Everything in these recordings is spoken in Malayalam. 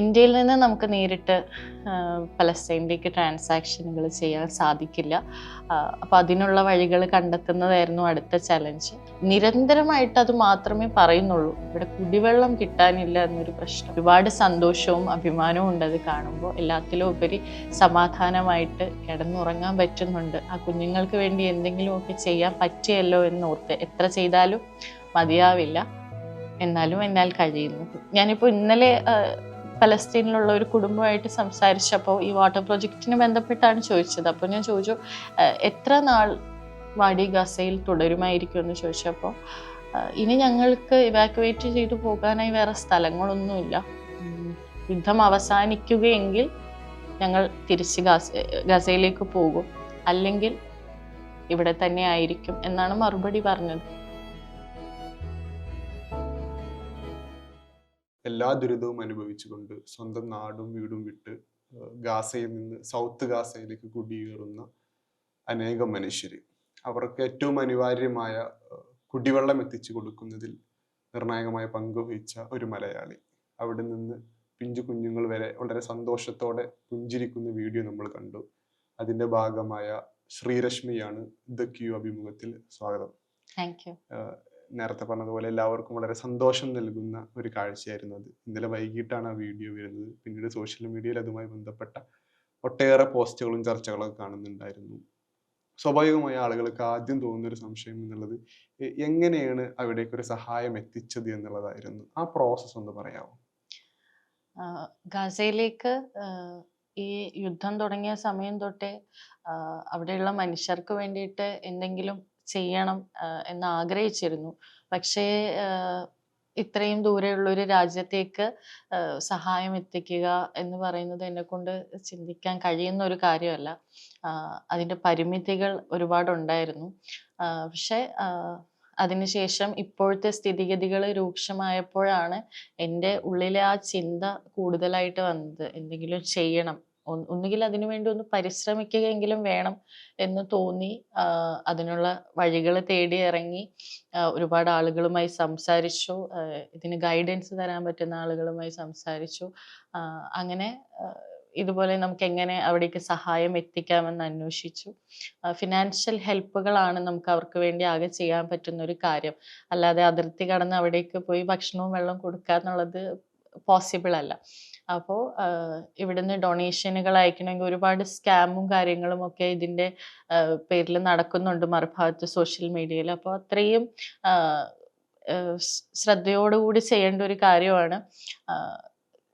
ഇന്ത്യയിൽ നിന്ന് നമുക്ക് നേരിട്ട് പലസ്തീനിലേക്ക് ട്രാൻസാക്ഷനുകൾ ചെയ്യാൻ സാധിക്കില്ല. അപ്പോൾ അതിനുള്ള വഴികൾ കണ്ടെത്തുന്നതായിരുന്നു അടുത്ത ചലഞ്ച്. നിരന്തരമായിട്ട് അത് മാത്രമേ പറയുന്നുള്ളൂ. ഇവിടെ കുടിവെള്ളം കിട്ടാനില്ല എന്നൊരു പ്രശ്നം. ഒരുപാട് സന്തോഷവും അഭിമാനവും ഉണ്ട് അത് കാണുമ്പോൾ. എല്ലാത്തിലും ഉപരി സമാധാനമായിട്ട് കിടന്നുറങ്ങാൻ പറ്റുന്നുണ്ട്. ആ കുഞ്ഞുങ്ങൾക്ക് വേണ്ടി എന്തെങ്കിലുമൊക്കെ ചെയ്യാൻ പറ്റിയല്ലോ എന്നോർത്ത് എത്ര ചെയ്താലും മതിയാവില്ല. എന്നാലും എന്നാൽ കഴിയുന്നു. ഞാനിപ്പോൾ ഇന്നലെ പലസ്തീനിലുള്ള ഒരു കുടുംബമായിട്ട് സംസാരിച്ചപ്പോൾ ഈ വാട്ടർ പ്രോജക്റ്റിന് ബന്ധപ്പെട്ടാണ് ചോദിച്ചത്. അപ്പോൾ ഞാൻ ചോദിച്ചു എത്ര നാൾ വാടി ഗസയിൽ തുടരുമായിരിക്കും? എന്ന് ചോദിച്ചപ്പോൾ ഇനി ഞങ്ങൾക്ക് ഇവാക്യുവേറ്റ് ചെയ്ത് പോകാനായി വേറെ സ്ഥലങ്ങളൊന്നുമില്ല. യുദ്ധം അവസാനിക്കുകയെങ്കിൽ ഞങ്ങൾ തിരിച്ച് ഗസ ഗസയിലേക്ക് പോകും. അല്ലെങ്കിൽ ഇവിടെ തന്നെ ആയിരിക്കും എന്നാണ് മറുപടി പറഞ്ഞത്. എല്ലാ ദുരിതവും അനുഭവിച്ചുകൊണ്ട് സ്വന്തം നാടും വീടും വിട്ട് ഗാസയിൽ നിന്ന് സൗത്ത് ഗാസയിലേക്ക് കുടിയേറുന്ന അനേകം മനുഷ്യർ അവർക്ക് ഏറ്റവും അനിവാര്യമായ കുടിവെള്ളം എത്തിച്ചു കൊടുക്കുന്നതിൽ നിർണായകമായ പങ്ക് വഹിച്ച ഒരു മലയാളി. അവിടെ നിന്ന് പിഞ്ചു കുഞ്ഞുങ്ങൾ വരെ വളരെ സന്തോഷത്തോടെ പുഞ്ചിരിക്കുന്ന വീഡിയോ നമ്മൾ കണ്ടു. അതിന്റെ ഭാഗമായ ശ്രീരശ്മിയാണ് ദ ക്യൂ അഭിമുഖത്തിൽ സ്വാഗതം. താങ്ക് യു നേരത്തെ പറഞ്ഞതുപോലെ എല്ലാവർക്കും വളരെ സന്തോഷം നൽകുന്ന ഒരു കാഴ്ചയായിരുന്നു അത്. ഇന്നലെ വൈകിട്ടാണ് ആ വീഡിയോ വരുന്നത്. പിന്നീട് സോഷ്യൽ മീഡിയയിൽ അതുമായി ബന്ധപ്പെട്ട ഒട്ടേറെ പോസ്റ്റുകളും ചർച്ചകളും ഒക്കെ കാണുന്നുണ്ടായിരുന്നു. സ്വാഭാവികമായ ആളുകൾക്ക് ആദ്യം തോന്നുന്ന ഒരു സംശയം എന്നുള്ളത് എങ്ങനെയാണ് അവിടേക്ക് ഒരു സഹായം എത്തിച്ചത് എന്നുള്ളതായിരുന്നു. ആ പ്രോസസ്സ് ഒന്ന് പറയാമോ ഗാസയിലേക്ക് ഈ യുദ്ധം തുടങ്ങിയ സമയം തൊട്ടേ അവിടെയുള്ള മനുഷ്യർക്ക് വേണ്ടിയിട്ട് എന്തെങ്കിലും ചെയ്യണം എന്ന് ആഗ്രഹിച്ചിരുന്നു. പക്ഷേ ഇത്രയും ദൂരെയുള്ള ഒരു രാജ്യത്തേക്ക് സഹായം എത്തിക്കുക എന്ന് പറയുന്നത് എന്നെ കൊണ്ട് ചിന്തിക്കാൻ കഴിയുന്ന ഒരു കാര്യമല്ല. അതിന്റെ പരിമിതികൾ ഒരുപാടുണ്ടായിരുന്നു. പക്ഷേ അതിനുശേഷം ഇപ്പോഴത്തെ സ്ഥിതിഗതികൾ രൂക്ഷമായപ്പോഴാണ് എന്റെ ഉള്ളിലെ ആ ചിന്ത കൂടുതലായിട്ട് വന്നത്. എന്തെങ്കിലും ചെയ്യണം. ഒന്നുകിൽ അതിനു വേണ്ടി ഒന്ന് പരിശ്രമിക്കുകയെങ്കിലും വേണം എന്ന് തോന്നി. അതിനുള്ള വഴികൾ തേടി ഇറങ്ങി. ഒരുപാട് ആളുകളുമായി സംസാരിച്ചു. ഇതിന് ഗൈഡൻസ് തരാൻ പറ്റുന്ന ആളുകളുമായി സംസാരിച്ചു. അങ്ങനെ ഇതുപോലെ നമുക്ക് എങ്ങനെ അവിടേക്ക് സഹായം എത്തിക്കാമെന്ന് അന്വേഷിച്ചു. ഫിനാൻഷ്യൽ ഹെൽപ്പുകളാണ് നമുക്ക് അവർക്ക് വേണ്ടി ആകെ ചെയ്യാൻ പറ്റുന്ന ഒരു കാര്യം. അല്ലാതെ അതിർത്തി കടന്ന് അവിടേക്ക് പോയി ഭക്ഷണവും വെള്ളവും കൊടുക്കുക എന്നുള്ളത് പോസിബിൾ അല്ല. അപ്പോൾ ഇവിടുന്ന് ഡൊണേഷനുകൾ അയക്കണമെങ്കിൽ ഒരുപാട് സ്കാമും കാര്യങ്ങളും ഒക്കെ ഇതിന്റെ പേരിൽ നടക്കുന്നുണ്ട് മറുഭാഗത്ത് സോഷ്യൽ മീഡിയയിൽ. അപ്പോൾ അത്രയും ശ്രദ്ധയോടുകൂടി ചെയ്യേണ്ട ഒരു കാര്യമാണ്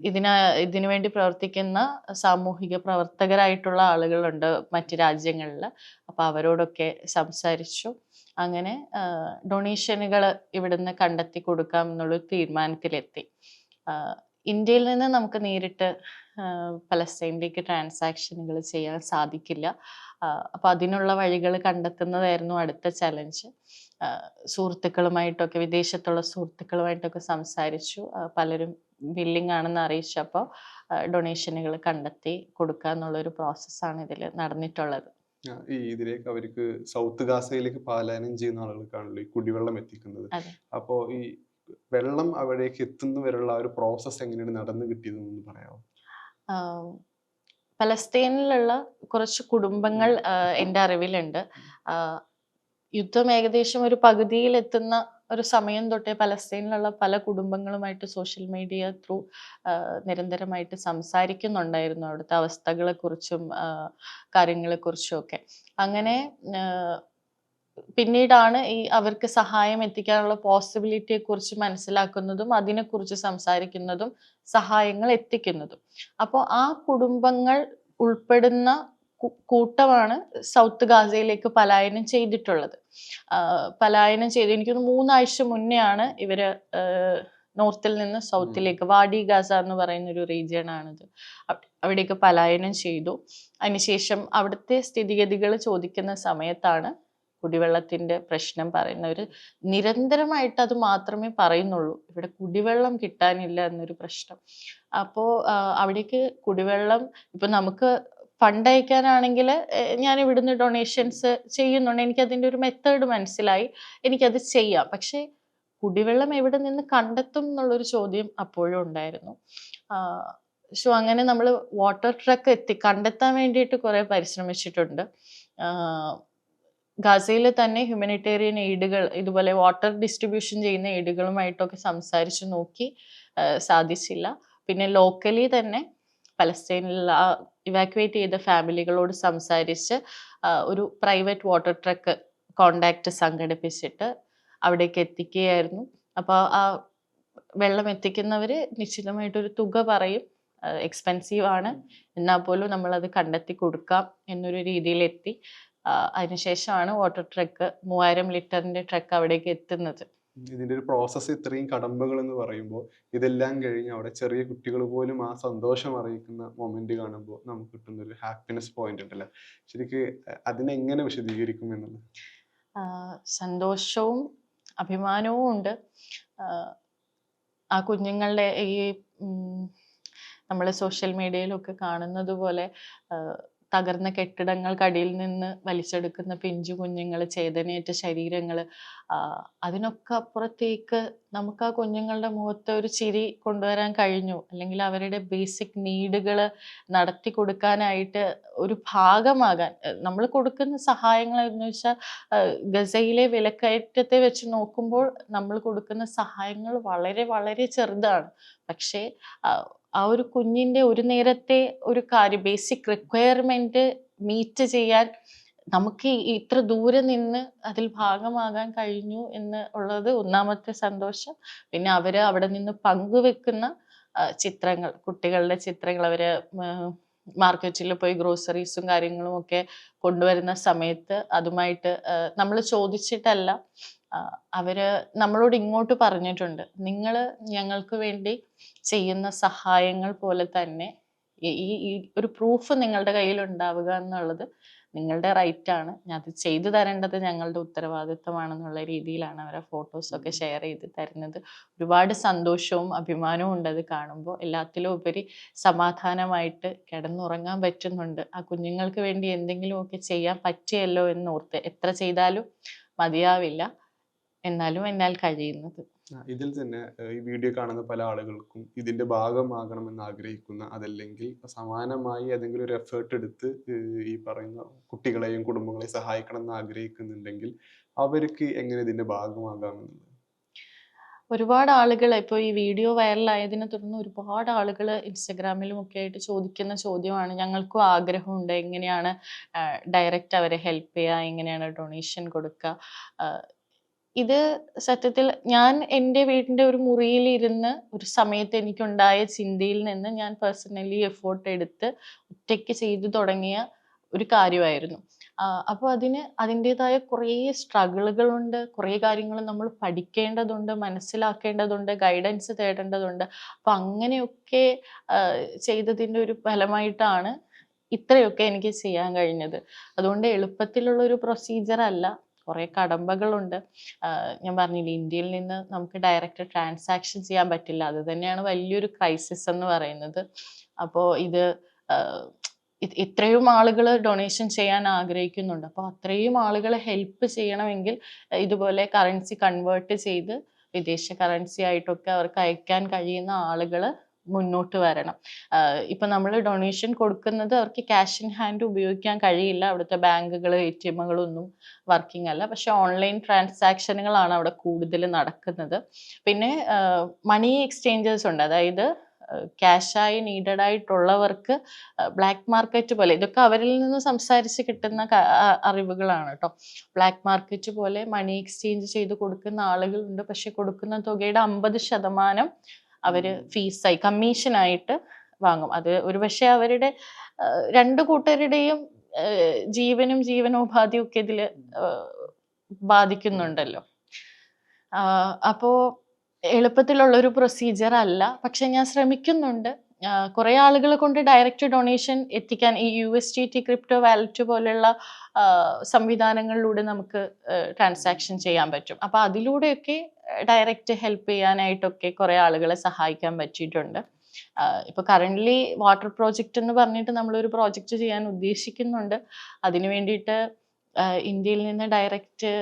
ഇതിന ഇതിനു വേണ്ടി പ്രവർത്തിക്കുന്ന സാമൂഹിക പ്രവർത്തകരായിട്ടുള്ള ആളുകളുണ്ട് മറ്റ് രാജ്യങ്ങളിൽ. അപ്പോൾ അവരോടൊക്കെ സംസാരിച്ചു. അങ്ങനെ ഡൊണേഷനുകൾ ഇവിടുന്ന് കണ്ടെത്തി കൊടുക്കാം എന്നുള്ളൊരു തീരുമാനത്തിലെത്തി. ഇന്ത്യയിൽ നിന്ന് നമുക്ക് നേരിട്ട് പലസ്തീനിലേക്ക് ട്രാൻസാക്ഷനുകൾ ചെയ്യാൻ സാധിക്കില്ല. അപ്പോൾ അതിനുള്ള വഴികൾ കണ്ടെത്തുന്നതായിരുന്നു അടുത്ത ചലഞ്ച്. സുഹൃത്തുക്കളുമായിട്ടൊക്കെ വിദേശത്തുള്ള സുഹൃത്തുക്കളുമായിട്ടൊക്കെ സംസാരിച്ചു. പലരും ബില്ലിംഗ് ആണെന്ന് അറിയിച്ചപ്പോൾ ഡൊണേഷനുകൾ കണ്ടെത്തി കൊടുക്കുക എന്നുള്ളൊരു പ്രോസസ്സാണ് ഇതിൽ നടന്നിട്ടുള്ളത്. ഈ ഇതിലേക്ക് അവർക്ക് സൗത്ത് ഗാസയിലേക്ക് പാലായനം ചെയ്യുന്ന ആളുകൾക്കാണല്ലോ ഈ കുടിവെള്ളം എത്തിക്കുന്നത്. അപ്പോ ഈ വെള്ളം അവിടേക്ക് എത്തുന്നവരുള്ള ഒരു പ്രോസസ്സ് എങ്ങനെയാണ് നടന്നു കിട്ടിയതെന്ന് പറയാമോ? പലസ്തീനിലുള്ള കുറച്ച് കുടുംബങ്ങൾ എന്റെ അറിവിലുണ്ട്. യുദ്ധം ഏകദേശം ഒരു പകുതിയിൽ എത്തുന്ന ഒരു സമയം തൊട്ടേ പലസ്തീനിലുള്ള പല കുടുംബങ്ങളുമായിട്ട് സോഷ്യൽ മീഡിയ ത്രൂ നിരന്തരമായിട്ട് സംസാരിക്കുന്നുണ്ടായിരുന്നു അവിടുത്തെ അവസ്ഥകളെക്കുറിച്ചും കാര്യങ്ങളെക്കുറിച്ചും ഒക്കെ. അങ്ങനെ പിന്നീടാണ് ഈ അവർക്ക് സഹായം എത്തിക്കാനുള്ള പോസിബിലിറ്റിയെ കുറിച്ച് മനസ്സിലാക്കുന്നതും അതിനെക്കുറിച്ച് സംസാരിക്കുന്നതും സഹായങ്ങൾ എത്തിക്കുന്നതും. അപ്പോൾ ആ കുടുംബങ്ങൾ ഉൾപ്പെടുന്ന കൂട്ടമാണ് സൗത്ത് ഗാസയിലേക്ക് പലായനം ചെയ്തിട്ടുള്ളത്. പലായനം ചെയ്ത് എനിക്കൊന്ന് മൂന്നാഴ്ച മുന്നേ ആണ് ഇവർ നോർത്തിൽ നിന്ന് സൗത്തിലേക്ക് വാഡി ഗാസ എന്ന് പറയുന്ന ഒരു റീജിയൺ ആണിത് അവിടേക്ക് പലായനം ചെയ്തു. അതിനുശേഷം അവിടുത്തെ സ്ഥിതിഗതികൾ ചോദിക്കുന്ന സമയത്താണ് കുടിവെള്ളത്തിന്റെ പ്രശ്നം പറയുന്നവർ നിരന്തരമായിട്ട് അത് മാത്രമേ പറയുന്നുള്ളൂ. ഇവിടെ കുടിവെള്ളം കിട്ടാനില്ല എന്നൊരു പ്രശ്നം. അപ്പോൾ അവിടേക്ക് കുടിവെള്ളം ഇപ്പം നമുക്ക് ഫണ്ട് അയക്കാനാണെങ്കിൽ ഞാൻ ഇവിടുന്ന് ഡൊണേഷൻസ് ചെയ്യുന്നുണ്ട്. എനിക്കതിന്റെ ഒരു മെത്തേഡ് മനസ്സിലായി. എനിക്കത് ചെയ്യാം. പക്ഷേ കുടിവെള്ളം എവിടെ നിന്ന് കണ്ടെത്തും എന്നുള്ളൊരു ചോദ്യം അപ്പോഴും ഉണ്ടായിരുന്നു. സോ അങ്ങനെ നമ്മൾ വാട്ടർ ട്രക്ക് എത്തി കണ്ടെത്താൻ വേണ്ടിയിട്ട് കുറേ പരിശ്രമിച്ചിട്ടുണ്ട്. ഗാസയിൽ തന്നെ ഹ്യൂമനിറ്റേറിയൻ എയ്ഡുകൾ ഇതുപോലെ വാട്ടർ ഡിസ്ട്രിബ്യൂഷൻ ചെയ്യുന്ന എയ്ഡുകളുമായിട്ടൊക്കെ സംസാരിച്ച് നോക്കി സാധിച്ചില്ല. പിന്നെ ലോക്കലി തന്നെ പലസ്തീനിൽ ഇവാക്യുവേറ്റ് ചെയ്ത ഫാമിലികളോട് സംസാരിച്ച് ഒരു പ്രൈവറ്റ് വാട്ടർ ട്രക്ക് കോണ്ടാക്ട് സംഘടിപ്പിച്ചിട്ട് അവിടേക്ക് എത്തിക്കുകയായിരുന്നു. അപ്പോൾ ആ വെള്ളം എത്തിക്കുന്നവർ നിശ്ചിതമായിട്ടൊരു തുക പറയും എക്സ്പെൻസീവ് ആണ്. എന്നാൽ പോലും നമ്മളത് കണ്ടെത്തി കൊടുക്കാം എന്നൊരു രീതിയിലെത്തി. അതിനുശേഷമാണ് വാട്ടർ ട്രക്ക് മൂവായിരം ലിറ്ററിന്റെ ട്രക്ക് അവിടേക്ക് എത്തുന്നത്. ഇതിന്റെ ഒരു പ്രോസസ്സ് ഇത്രയും കടമ്പകൾ എന്ന് പറയുമ്പോൾ ഇതെല്ലാം കഴിഞ്ഞ് അവിടെ ചെറിയ കുട്ടികൾ പോലും ആ സന്തോഷം അറിയിക്കുന്ന മൊമെന്റ് കാണുമ്പോൾ നമുക്ക് കിട്ടുന്ന ഒരു ഹാപ്പിനെസ് പോയിന്റ് ഉണ്ടല്ലോ? ശരിക്ക് അതിനെങ്ങനെ വിശദീകരിക്കും എന്നുള്ളത്? സന്തോഷവും അഭിമാനവും ഉണ്ട്. ആ, കുഞ്ഞുങ്ങളുടെ ഈ നമ്മൾ സോഷ്യൽ മീഡിയയിലൊക്കെ കാണുന്നത് പോലെ തകർന്ന കെട്ടിടങ്ങൾക്കടിയിൽ നിന്ന് വലിച്ചെടുക്കുന്ന പിഞ്ചു കുഞ്ഞുങ്ങൾ ചേതനയേറ്റ ശരീരങ്ങൾ അതിനൊക്കെ അപ്പുറത്തേക്ക് നമുക്ക് ആ കുഞ്ഞുങ്ങളുടെ മുഖത്ത് ഒരു ചിരി കൊണ്ടുവരാൻ കഴിഞ്ഞു. അല്ലെങ്കിൽ അവരുടെ ബേസിക് നീഡുകൾ നടത്തി കൊടുക്കാനായിട്ട് ഒരു ഭാഗമാകാൻ. നമ്മൾ കൊടുക്കുന്ന സഹായങ്ങൾ എന്ന് വെച്ചാൽ ഗസയിലെ വിലക്കയറ്റത്തെ വെച്ച് നോക്കുമ്പോൾ നമ്മൾ കൊടുക്കുന്ന സഹായങ്ങൾ വളരെ വളരെ ചെറുതാണ്. പക്ഷേ ആ, ഒരു കുഞ്ഞിന്റെ ഒരു നേരത്തെ ഒരു കാര്യം ബേസിക് റിക്വയർമെന്റ് മീറ്റ് ചെയ്യാൻ നമുക്ക് ഇത്ര ദൂരെ നിന്ന് അതിൽ ഭാഗമാകാൻ കഴിഞ്ഞു എന്ന് ഉള്ളത് ഒന്നാമത്തെ സന്തോഷം. പിന്നെ അവർ അവിടെ നിന്ന് പങ്കുവെക്കുന്ന ചിത്രങ്ങൾ കുട്ടികളുടെ ചിത്രങ്ങൾ അവർ മാർക്കറ്റിൽ പോയി ഗ്രോസറീസും കാര്യങ്ങളും ഒക്കെ കൊണ്ടുവരുന്ന സമയത്ത് അതുമായിട്ട് നമ്മൾ ചോദിച്ചിട്ടല്ല അവർ നമ്മളോട് ഇങ്ങോട്ട് പറഞ്ഞിട്ടുണ്ട്. നിങ്ങൾ ഞങ്ങൾക്ക് വേണ്ടി ചെയ്യുന്ന സഹായങ്ങൾ പോലെ തന്നെ ഈ- ഒരു പ്രൂഫ് നിങ്ങളുടെ കയ്യിൽ ഉണ്ടാവുക എന്നുള്ളത് നിങ്ങളുടെ റൈറ്റ് ആണ്. അത് ചെയ്തു തരേണ്ടത് ഞങ്ങളുടെ ഉത്തരവാദിത്തമാണെന്നുള്ള രീതിയിലാണ് അവരെ ഫോട്ടോസ് ഒക്കെ ഷെയർ ചെയ്ത് തരുന്നത്. ഒരുപാട് സന്തോഷവും അഭിമാനവും ഉണ്ട് അത് കാണുമ്പോൾ എല്ലാത്തിലും ഉപരി സമാധാനമായിട്ട് കിടന്നുറങ്ങാൻ പറ്റുന്നുണ്ട്. ആ കുഞ്ഞുങ്ങൾക്ക് വേണ്ടി എന്തെങ്കിലുമൊക്കെ ചെയ്യാൻ പറ്റിയല്ലോ എന്ന് ഓർത്ത് എത്ര ചെയ്താലും മതിയാവില്ല. എന്നാലും എന്നാൽ കഴിയുന്നത്. ഇതിൽ തന്നെ ഈ വീഡിയോ കാണുന്ന പല ആളുകൾക്കും ഇതിന്റെ ഭാഗമാകണമെന്ന് ആഗ്രഹിക്കുന്ന അതല്ലെങ്കിൽ സമാനമായി ഏതെങ്കിലും ഒരു എഫേർട്ട് എടുത്ത് ഈ പറയുന്ന കുട്ടികളെയും കുടുംബങ്ങളെയും സഹായിക്കണം എന്ന് ആഗ്രഹിക്കുന്നുണ്ടെങ്കിൽ അവർക്ക് എങ്ങനെ ഇതിന്റെ ഭാഗമാകാമെന്നുള്ളത് ഒരുപാട് ആളുകൾ ഇപ്പോൾ ഈ വീഡിയോ വൈറലായതിനെ തുടർന്ന് ഒരുപാട് ആളുകൾ ഇൻസ്റ്റഗ്രാമിലും ഒക്കെ ആയിട്ട് ചോദിക്കുന്ന ചോദ്യമാണ് ഞങ്ങൾക്കും ആഗ്രഹമുണ്ട് എങ്ങനെയാണ് ഡയറക്റ്റ് അവരെ ഹെൽപ്പ് ചെയ്യുക എങ്ങനെയാണ് ഡൊണേഷൻ കൊടുക്കുക? ഇത് സത്യത്തിൽ ഞാൻ എന്റെ വീടിന്റെ ഒരു മുറിയിൽ ഇരുന്ന് ഒരു സമയത്ത് എനിക്കുണ്ടായ ചിന്തയിൽ നിന്ന് ഞാൻ പേഴ്സണലി എഫോർട്ട് എടുത്ത് ഒറ്റയ്ക്ക് ചെയ്തു തുടങ്ങിയ ഒരു കാര്യമായിരുന്നു. അപ്പോൾ അതിന് അതിന്റെതായ കുറേ സ്ട്രഗിളുകളുണ്ട് കുറേ കാര്യങ്ങൾ നമ്മൾ പഠിക്കേണ്ടതുണ്ട് മനസ്സിലാക്കേണ്ടതുണ്ട് ഗൈഡൻസ് തേടേണ്ടതുണ്ട്. അപ്പം അങ്ങനെയൊക്കെ ചെയ്തതിന്റെ ഒരു ഫലമായിട്ടാണ് ഇത്രയൊക്കെ എനിക്ക് ചെയ്യാൻ കഴിഞ്ഞത്. അതുകൊണ്ട് എളുപ്പത്തിലുള്ള ഒരു പ്രൊസീജിയർ അല്ല. കുറേ കടമ്പകളുണ്ട്. ഞാൻ പറഞ്ഞില്ലേ ഇന്ത്യയിൽ നിന്ന് നമുക്ക് ഡയറക്റ്റ് ട്രാൻസാക്ഷൻ ചെയ്യാൻ പറ്റില്ല. അത് തന്നെയാണ് വലിയൊരു ക്രൈസിസ് എന്ന് പറയുന്നത്. അപ്പോൾ ഇത് ഇത്രയും ആളുകൾ ഡൊണേഷൻ ചെയ്യാൻ ആഗ്രഹിക്കുന്നുണ്ട്. അപ്പോൾ അത്രയും ആളുകളെ ഹെൽപ്പ് ചെയ്യണമെങ്കിൽ ഇതുപോലെ കറൻസി കൺവേർട്ട് ചെയ്ത് വിദേശ കറൻസി ആയിട്ടൊക്കെ അവർക്ക് അയക്കാൻ കഴിയുന്ന ആളുകൾ മുന്നോട്ട് വരണം. ഇപ്പം നമ്മൾ ഡൊണേഷൻ കൊടുക്കുന്നത് അവർക്ക് ക്യാഷ് ഇൻ ഹാൻഡ് ഉപയോഗിക്കാൻ കഴിയില്ല. അവിടുത്തെ ബാങ്കുകൾ എ ടി എമ്മുകളൊന്നും വർക്കിംഗ് അല്ല. പക്ഷെ ഓൺലൈൻ ട്രാൻസാക്ഷനുകളാണ് അവിടെ കൂടുതൽ നടക്കുന്നത്. പിന്നെ മണി എക്സ്ചേഞ്ചേഴ്സ് ഉണ്ട്. അതായത് ക്യാഷായി നീഡഡ് ആയിട്ടുള്ളവർക്ക് ബ്ലാക്ക് മാർക്കറ്റ് പോലെ ഇതൊക്കെ അവരിൽ നിന്ന് സംസാരിച്ച് കിട്ടുന്ന അറിവുകളാണ് കേട്ടോ ബ്ലാക്ക് മാർക്കറ്റ് പോലെ മണി എക്സ്ചേഞ്ച് ചെയ്ത് കൊടുക്കുന്ന ആളുകളുണ്ട്. പക്ഷെ കൊടുക്കുന്ന തുകയുടെ അമ്പത് ശതമാനം അവർ ഫീസായി കമ്മീഷനായിട്ട് വാങ്ങും. അത് ഒരുപക്ഷെ അവരുടെ രണ്ടു കൂട്ടരുടെയും ജീവനും ജീവനോപാധിയും ഒക്കെ ഇതിൽ ബാധിക്കുന്നുണ്ടല്ലോ. അപ്പോൾ അപ്പോ എളുപ്പത്തിലുള്ള ഒരു പ്രൊസീജിയർ അല്ല. പക്ഷെ ഞാൻ ശ്രമിക്കുന്നുണ്ട്. കുറെ ആളുകളെ കൊണ്ട് ഡയറക്റ്റ് ഡൊണേഷൻ എത്തിക്കാൻ ഈ U S T T crypto wallet പോലെയുള്ള സംവിധാനങ്ങളിലൂടെ നമുക്ക് ട്രാൻസാക്ഷൻ ചെയ്യാൻ പറ്റും. അപ്പൊ അതിലൂടെയൊക്കെ ഡയറക്റ്റ് ഹെൽപ്പ് ചെയ്യാനായിട്ടൊക്കെ കുറെ ആളുകളെ സഹായിക്കാൻ പറ്റിയിട്ടുണ്ട്. ഇപ്പൊ കറന്റ്ലി വാട്ടർ പ്രോജക്റ്റ് എന്ന് പറഞ്ഞിട്ട് നമ്മൾ ഒരു പ്രോജക്റ്റ് ചെയ്യാൻ ഉദ്ദേശിക്കുന്നുണ്ട്. അതിനു വേണ്ടിയിട്ട് ഇന്ത്യയിൽ നിന്ന് ഡയറക്റ്റ്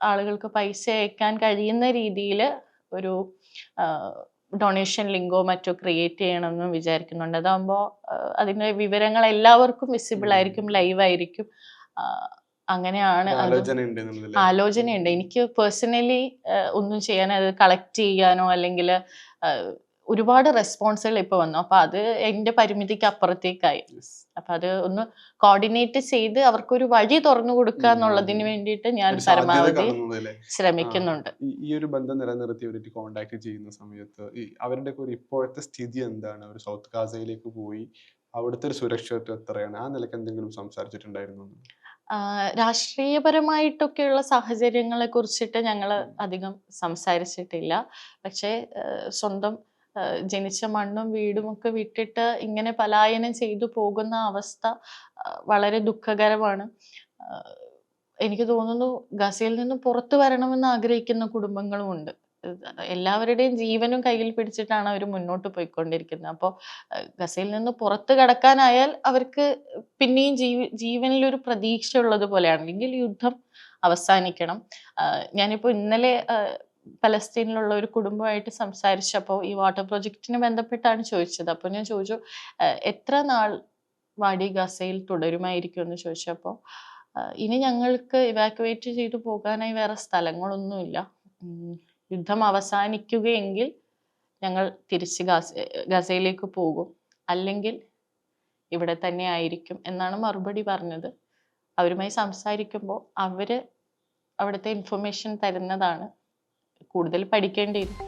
ആളുകൾക്ക് പൈസ അയക്കാൻ കഴിയുന്ന രീതിയിൽ ഒരു ഡൊണേഷൻ ലിങ്കോ മറ്റോ ക്രിയേറ്റ് ചെയ്യണമെന്ന് വിചാരിക്കുന്നുണ്ട്. അതാകുമ്പോൾ അതിന്റെ വിവരങ്ങൾ എല്ലാവർക്കും വിസിബിൾ ആയിരിക്കും ലൈവ് ആയിരിക്കും. അങ്ങനെയാണ് ആലോചനയുണ്ട് എനിക്ക് പേഴ്സണലി ഒന്നും ചെയ്യാൻ അത് കളക്ട് ചെയ്യാനോ അല്ലെങ്കിൽ ഒരുപാട് റെസ്പോൺസുകൾ ഇപ്പൊ വന്നു. അപ്പൊ അത് എന്റെ പരിമിതിക്ക് അപ്പുറത്തേക്കായി. അപ്പൊ അത് ഒന്ന് കോർഡിനേറ്റ് ചെയ്ത് അവർക്കൊരു വഴി തുറന്നു കൊടുക്കുക എന്നുള്ളതിന് വേണ്ടിയിട്ട് ഞാൻ പരമാവധി ശ്രമിക്കുന്നുണ്ട്. ഈ ഒരു ബന്ധം നിലനിർത്തി അവർക്ക് കോണ്ടാക്ട് ചെയ്യുന്ന സമയത്ത് അവരുടെ ഒരു ഇപ്പോഴത്തെ സ്ഥിതി എന്താണ്? അവർ സൗത്ത് ഗാസയിലേക്ക് പോയി അവിടുത്തെ ഒരു സുരക്ഷിതത്വം എത്രയാണ്? ആ നിലയ്ക്ക് എന്തെങ്കിലും സംസാരിച്ചിട്ടുണ്ടായിരുന്നു? രാഷ്ട്രീയപരമായിട്ടൊക്കെയുള്ള സാഹചര്യങ്ങളെ കുറിച്ചിട്ട് ഞങ്ങൾ. അധികം സംസാരിച്ചിട്ടില്ല. പക്ഷേ സ്വന്തം ജനിച്ച മണ്ണും വീടും ഒക്കെ വിട്ടിട്ട് ഇങ്ങനെ പലായനം ചെയ്തു പോകുന്ന അവസ്ഥ വളരെ ദുഃഖകരമാണ്. എനിക്ക് തോന്നുന്നു ഗസയിൽ നിന്ന് പുറത്തു വരണമെന്ന് ആഗ്രഹിക്കുന്ന കുടുംബങ്ങളുമുണ്ട്. എല്ലാവരുടെയും ജീവനും കയ്യിൽ പിടിച്ചിട്ടാണ് അവർ മുന്നോട്ട് പോയിക്കൊണ്ടിരിക്കുന്നത്. അപ്പോൾ ഗസയിൽ നിന്ന് പുറത്ത് കടക്കാനായാൽ അവർക്ക് പിന്നെയും ജീവ ജീവനിലൊരു പ്രതീക്ഷ ഉള്ളത് പോലെയാണ്. അല്ലെങ്കിൽ യുദ്ധം അവസാനിക്കണം. ഞാനിപ്പോൾ ഇന്നലെ പലസ്തീനിലുള്ള ഒരു കുടുംബമായിട്ട് സംസാരിച്ചപ്പോൾ ഈ വാട്ടർ പ്രൊജക്റ്റിന് ബന്ധപ്പെട്ടാണ് ചോദിച്ചത്. അപ്പോൾ ഞാൻ ചോദിച്ചു എത്ര നാൾ വാടി ഗസയിൽ തുടരുമായിരിക്കും എന്ന് ചോദിച്ചപ്പോൾ ഇനി ഞങ്ങൾക്ക് ഇവാക്യുവേറ്റ് ചെയ്തു പോകാനായി വേറെ സ്ഥലങ്ങളൊന്നുമില്ല. യുദ്ധം അവസാനിക്കുകയെങ്കിൽ ഞങ്ങൾ തിരിച്ച് ഗാസ ഗസയിലേക്ക് പോകും. അല്ലെങ്കിൽ ഇവിടെ തന്നെ ആയിരിക്കും എന്നാണ് മറുപടി പറഞ്ഞത്. അവരുമായി സംസാരിക്കുമ്പോൾ അവർ അവിടുത്തെ ഇൻഫർമേഷൻ തരുന്നതാണ് കൂടുതൽ പഠിക്കേണ്ടിയിരുന്നു